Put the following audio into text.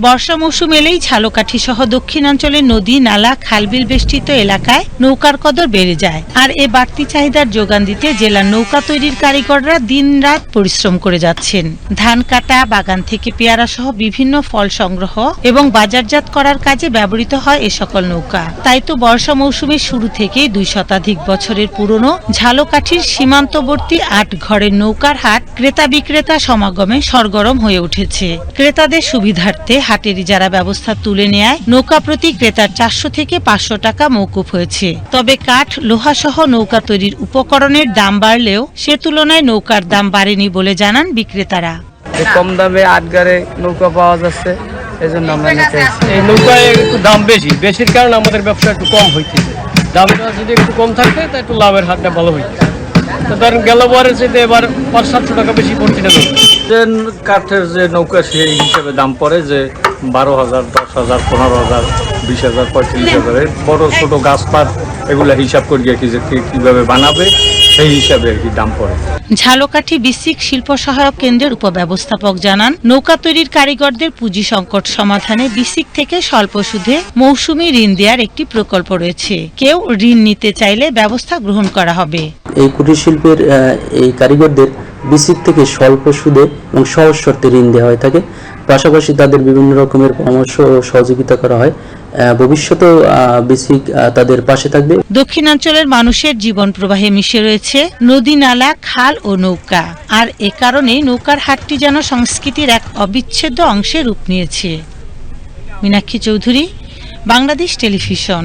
বর্ষা মৌসুম এলেই ঝালকাঠি সহ দক্ষিণাঞ্চলের নদী, নালা, খালবিল বেষ্টিত এলাকায় নৌকার কদর বেড়ে যায়। আর এ বাড়তি চাহিদার যোগান দিতে জেলার নৌকা তৈরির কারিগররা দিনরাত পরিশ্রম করে যাচ্ছেন। ধান কাটা, বাগান থেকে পেয়ারা সহ বিভিন্ন ফল সংগ্রহ এবং বাজারজাত করার কাজে ব্যবহৃত হয় এ সকল নৌকা। তাই তো বর্ষা মৌসুমের শুরু থেকেই দুই শতাধিক বছরের পুরনো ঝালকাঠির সীমান্তবর্তী আট ঘরের নৌকার হাট ক্রেতা বিক্রেতা সমাগমে সরগরম হয়ে উঠেছে। ক্রেতাদের সুবিধার্থে হাটের ইজারা ব্যবস্থা তুলে নেয় নৌকা প্রতি ক্রেতার চারশো থেকে পাঁচশো টাকা মৌকুফ হয়েছে। তবে কাঠ লোহা সহ নৌকা তৈরির উপকরণের দাম বাড়লেও সে তুলনায় নৌকার দাম বাড়েনি বলে জানান বিক্রেতারা। কম দামে আটগারে নৌকা পাওয়া যাচ্ছে এই জন্য আমরা নিতে এই নৌকায় একটু দাম বেশি বেশির কারণে আমাদের ব্যবসা একটু কম হইতেছে। দামটা যদি একটু কম থাকতে তা একটু লাভের হারটা ভালো হইতো তো ধরেন গেল বারের চেয়ে এবার পাঁচ, সাতশো টাকা বেশি পড়ছে না দেন কাঠের যে নৌকা, সেই হিসাবে দাম পড়ে যে বারো হাজার, দশ হাজার, পনেরো হাজার, বিশ হাজার, পঁয়ত্রিশ হাজার বড়, ছোট গাছপাত এগুলো হিসাব কি- কীভাবে বানাবে? সেই হিসাবে আর কি দাম পড়ে। ঝালকাঠি বিসিক শিল্প সহায়ক কেন্দ্রের উপব্যবস্থাপক জানান নৌকা তৈরির কারিগরদের পুঁজি সংকট সমাধানে বিসিক থেকে স্বল্প সুদে মৌসুমি ঋণ দেওয়ার একটি প্রকল্প রয়েছে। কেউ ঋণ নিতে চাইলে ব্যবস্থা গ্রহণ করা হবে। এই কুটির শিল্পের এই কারিগরদের বিসিক থেকে স্বল্প সুদে এবং সহজ শর্তে ঋণ দেওয়া হয়ে থাকে। পাশাপাশি তাদের বিভিন্ন রকমের পরামর্শ ও সহযোগিতা করা হয়। ভবিষ্যতেও বিসিক তাদের পাশে থাকবে। দক্ষিণাঞ্চলের মানুষের জীবন প্রবাহে মিশে রয়েছে নদী নালা, খাল ও নৌকা। আর এ কারণে নৌকার হাটটি যেন সংস্কৃতির এক অবিচ্ছেদ্য অংশে রূপ নিয়েছে। মীনাক্ষী চৌধুরী, বাংলাদেশ টেলিভিশন।